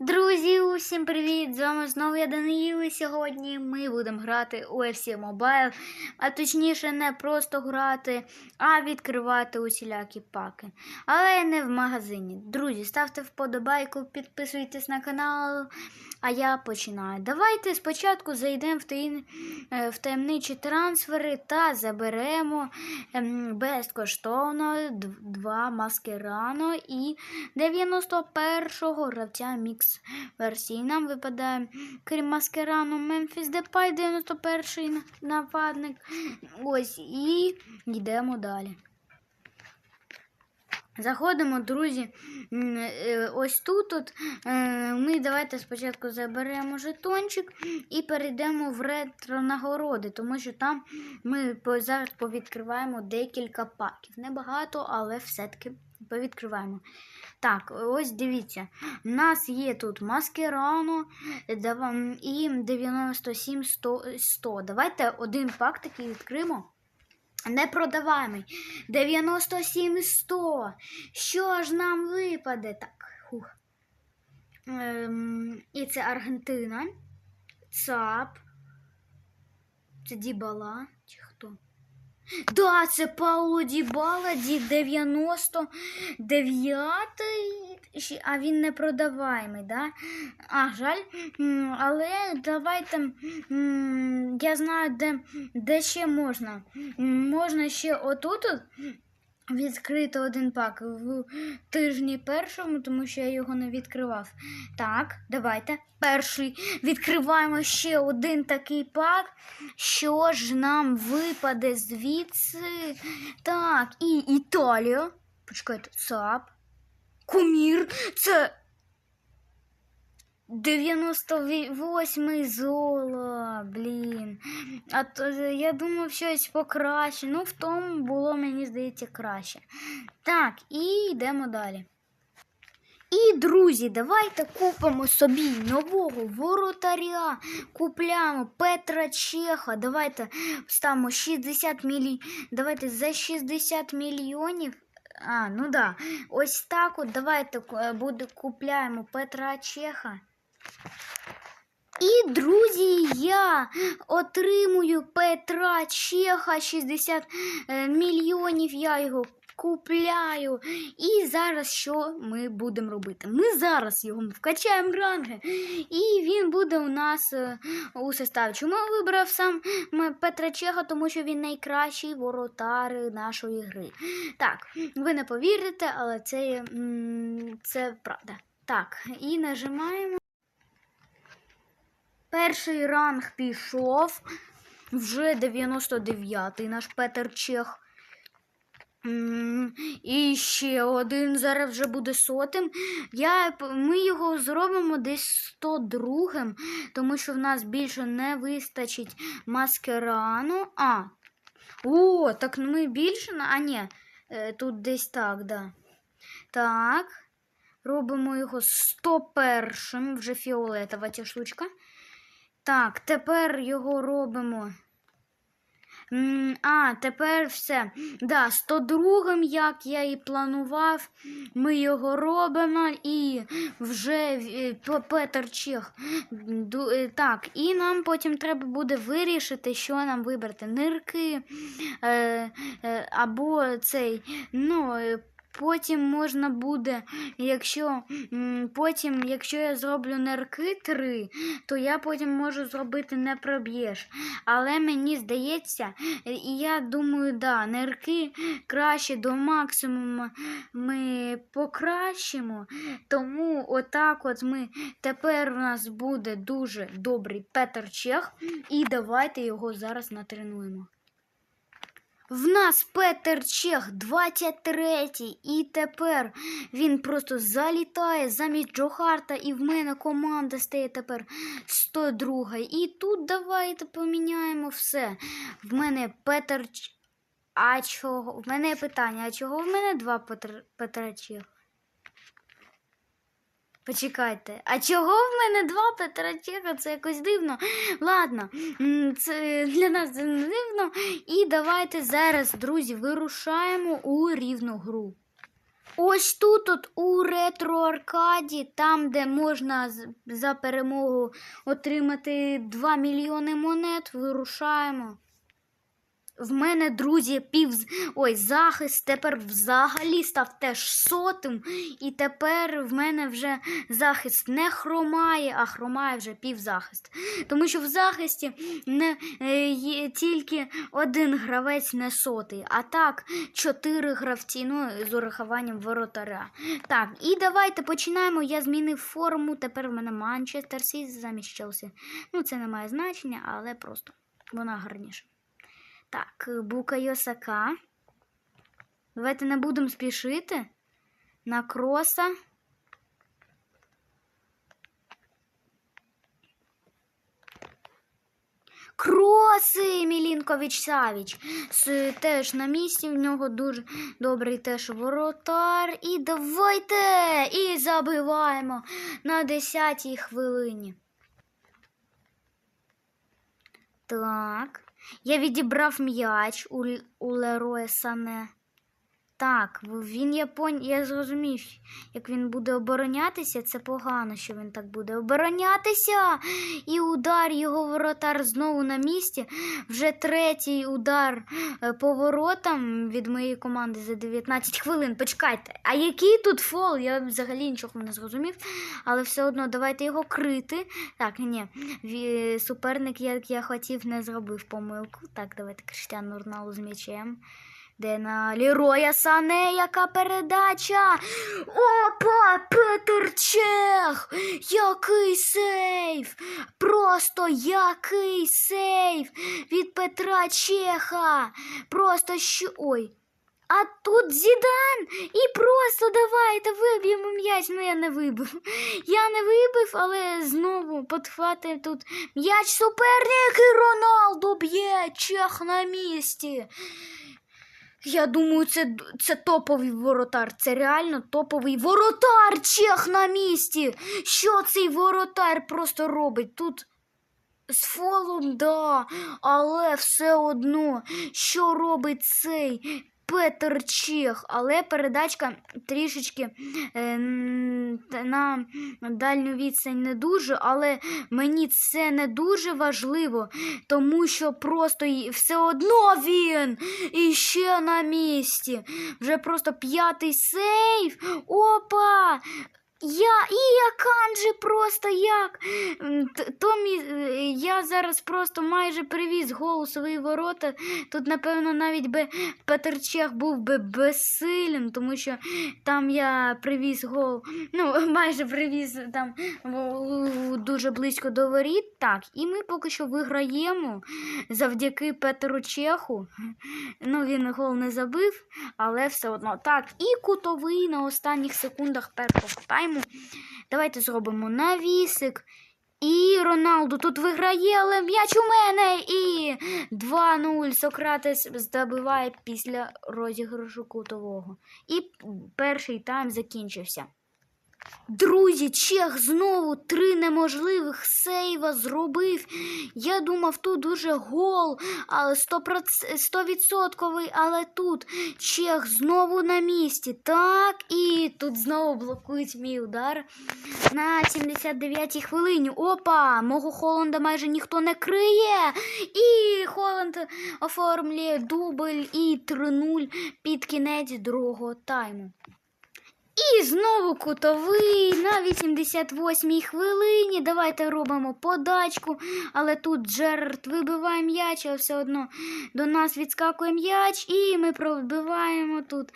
Друзі, усім привіт! З вами знову я Даниїл, і сьогодні ми будемо грати у UFC Mobile, а точніше не просто грати, а відкривати усілякі паки. Але не в магазині. Друзі, ставте вподобайку, підписуйтесь на канал, а я починаю. Давайте спочатку зайдемо в, е, таємничі трансфери та заберемо ем, безкоштовно два маскерано і 91-го гравця Мікс версії. Нам випадає, крім маскерану, Мемфіс Депай, 91-й нападник. Ось і йдемо далі. Заходимо, друзі. е, Ось тут от, е, ми давайте спочатку заберемо жетончик і перейдемо в ретро нагороди, тому що там ми зараз повідкриваємо декілька паків. Небагато, але все-таки повідкриваємо. Так, ось дивіться. У нас є тут маскерано і 97 100, 100. Давайте один пак такий відкриємо. Непродаваємий. 97 100. Що ж нам випаде? Так. Хух. Ем, і це Аргентина. ЦАП. Це Дібала. Чи хто? Да, це Пауло Дібала, Ді 99-й, а він не продаваємий, да? А, жаль. Але давайте, я знаю, де, де ще можна. Можна ще отут от відкрити один пак в тижні першому, тому що я його не відкривав. Так, давайте. Перший відкриваємо ще один такий пак. Що ж нам випаде звідси? Так, і Італія. Почекайте, ЦАП. Кумір. Це 98 золо, блін. А то я думав щось покраще. Ну, в тому було, мені здається, краще. Так, і йдемо далі. І, друзі, давайте купимо собі нового воротаря. Купляємо Петра Чеха. Давайте ставимо 60 мільйонів. Давайте за 60 мільйонів. А, ну да. Ось так от давайте е, буде, купляємо Петра Чеха. І, друзі, я отримую Петра Чеха 60 е, мільйонів. Я його купляю. І зараз що ми будемо робити? Ми зараз його вкачаємо ранги, і він буде у нас е, у составі. Чому я вибрав сам Петра Чеха? Тому що він найкращий воротар нашої гри. Так, ви не повірите, але це, це правда. Так, і нажимаємо. Перший ранг пішов. Вже 99-й наш Петер Чех. І ще один зараз вже буде сотим. Я, ми його зробимо десь 102-м, тому що в нас більше не вистачить маскерану. А. О, так ми більше. А, ні, е, тут десь так, да. Так. Робимо його 101-м, вже фіолетова ця штучка. Так, тепер його робимо. А, тепер все. Да, 102-м, як я і планував, ми його робимо і вже е, Петер Чех. Е, Так, і нам потім треба буде вирішити, що нам вибрати. Нирки е, або цей. ну... Потім можна буде, якщо потім, якщо я зроблю нирки 3, то я потім можу зробити не проб'єш. Але мені здається, і я думаю, да, нирки краще до максимуму ми покращимо. Тому отак от ми тепер у нас буде дуже добрий Петер Чех. І давайте його зараз натренуємо. В нас Петер Чех 23-й, і тепер він просто залітає замість Джохарта, і в мене команда стає тепер 102. І тут давайте поміняємо все. В мене Петер. А чого? В мене питання, а чого в мене два Петр... Петра Чех? Почекайте, а чого в мене два Петра Чеха? Це якось дивно. Ладно, це для нас це не дивно. І давайте зараз, друзі, вирушаємо у рівну гру. Ось тут, от у ретро-аркаді, там, де можна за перемогу отримати 2 мільйони монет, вирушаємо. В мене, друзі, пів ой, захист тепер взагалі став теж сотим, і тепер в мене вже захист не хромає, а хромає вже півзахист. Тому що в захисті не е, є тільки один гравець не сотий, а так чотири гравці, ну з урахуванням воротаря. Так, і давайте починаємо. Я змінив форму. Тепер в мене Манчестер Сіті замість Челсі. Ну, це не має значення, але просто вона гарніша. Так, Бука Йосака. Давайте не будемо спішити. На кроса. Кроси Мілінкович Савіч. Теж на місці. В нього дуже добрий теж воротар. І давайте! І забиваємо на 10-й хвилині. Так. Я відібрав м'яч у, Лероя Сане. Так, він я я зрозумів, як він буде оборонятися, це погано, що він так буде оборонятися. І удар його воротар знову на місці. Вже третій удар е, по воротам від моєї команди за 19 хвилин. Почекайте, а який тут фол? Я взагалі нічого не зрозумів, але все одно давайте його крити. Так, ні, суперник, як я хотів, не зробив помилку. Так, давайте Криштиану Роналду з м'ячем. Де на Ліроя Сане, яка передача? Опа, Петер Чех! Який сейф! Просто який сейф від Петра Чеха! Просто що. Ой. А тут Зідан! І просто давайте виб'ємо м'яч. Ну я не вибив. Я не вибив, але знову подхватив тут м'яч суперник і Роналду б'є Чех на місці. Я думаю, це, це топовий воротар. Це реально топовий воротар Чех на місці. Що цей воротар просто робить? Тут з фолом, да, але все одно, що робить цей Петер Чех, але передачка трішечки е, на дальню відстань не дуже, але мені це не дуже важливо, тому що просто все одно він іще на місці. Вже просто п'ятий сейф. Опа! Я і Аканджі просто як. Томі, е, я зараз просто майже привіз гол у свої ворота. Тут, напевно, навіть би Петр Чех був би безсилим, тому що там я привіз гол, ну, майже привіз там дуже близько до воріт. Так, і ми поки що виграємо завдяки Петру Чеху. Ну, він гол не забив, але все одно. Так, і кутовий на останніх секундах першого тайму. Давайте зробимо навісик. І Роналду тут виграє, але м'яч у мене. І 2-0 Сократес здобиває після розіграшу кутового. І перший тайм закінчився. Друзі, Чех знову три неможливих сейва зробив. Я думав, тут дуже гол, 100%, але тут Чех знову на місці. Так, і тут знову блокують мій удар на 79-й хвилині. Опа! Мого Холланда майже ніхто не криє. І Холланд оформлює дубль і 3-0 під кінець другого тайму. І знову кутовий на 88-й хвилині. Давайте робимо подачку. Але тут Джерард вибиває м'яч, а все одно до нас відскакує м'яч, і ми пробиваємо тут.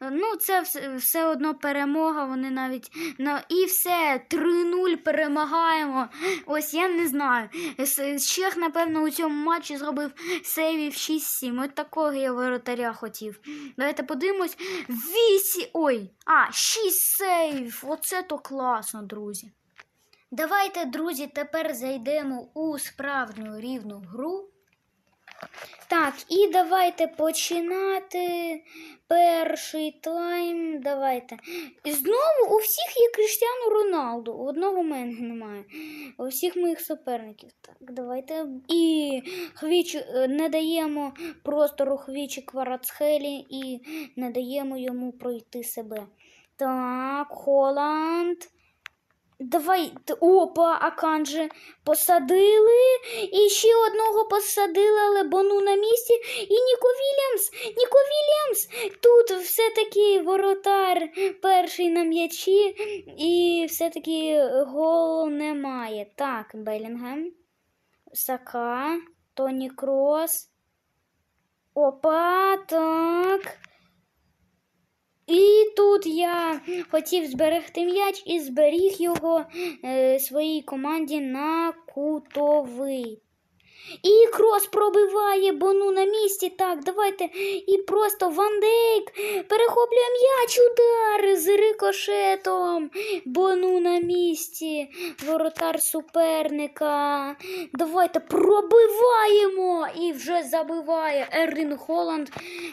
Ну, це все, одно перемога. Вони навіть на і все 3-0 перемагаємо. Ось я не знаю. Чех, напевно, у цьому матчі зробив сейвів 6-7. От такого я воротаря хотів. Давайте подивимось. 8. Ой, а, 6 сейв. Оце то класно, друзі. Давайте, друзі, тепер зайдемо у справжню рівну гру. Так, і давайте починати перший тайм. Давайте. І знову у всіх є Криштиану Роналду. У одного мене немає. У всіх моїх суперників. Так, давайте. І Хвіч не даємо простору Хвічі Кварацхелі і не даємо йому пройти себе. Так, Холланд. Давай, опа, Аканже посадили. І ще одного посадили, але Бону на місці. І Ніко Вільямс, Ніко Вільямс. Тут все-таки воротар перший на м'ячі, і все-таки голу немає. Так, Белінгем, Сака, Тоні Крос. Опа, так. І тут я хотів зберегти м'яч і зберіг його е, своїй команді на кутовий. І крос пробиває Бону на місці. Так, давайте. І просто Ван Дейк перехоплює м'яч, удар з рикошетом. Бону на місці. Воротар суперника. Давайте пробиваємо. І вже забиває Ерлін Холланд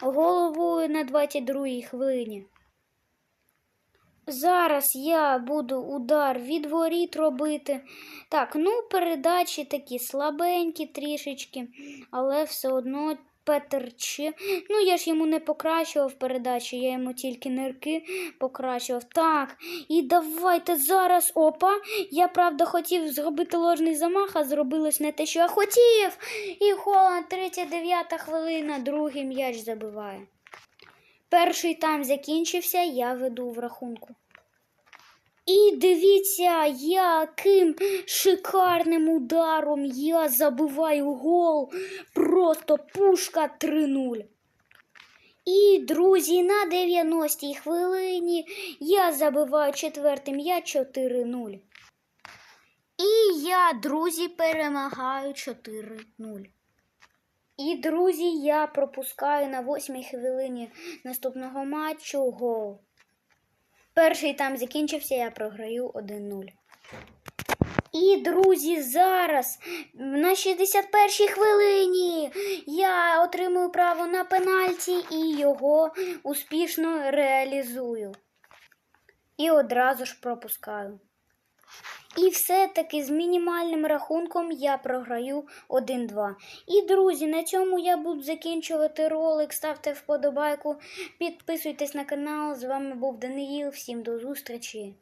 головою на 22-й хвилині. Зараз я буду удар від воріт робити. Так, ну передачі такі слабенькі трішечки, але все одно Петер Че. Ну, я ж йому не покращував передачі, я йому тільки нирки покращував. Так, і давайте зараз. Опа. Я правда хотів зробити ложний замах, а зробилось не те, що я хотів. І Холланд, 39 хвилина, другий м'яч забиває. Перший тайм закінчився, я веду в рахунку. І дивіться, яким шикарним ударом я забиваю гол. Просто пушка 3-0. І, друзі, на 90-й хвилині я забиваю четвертий м'яч 4-0. І я, друзі, перемагаю 4-0. І, друзі, я пропускаю на 8-й хвилині наступного матчу гол. Перший там закінчився, я програю 1-0. І, друзі, зараз на 61-й хвилині я отримую право на пенальті і його успішно реалізую. І одразу ж пропускаю. І все-таки з мінімальним рахунком я програю 1-2. І, друзі, на цьому я буду закінчувати ролик. Ставте вподобайку, підписуйтесь на канал. З вами був Даниїл. Всім до зустрічі!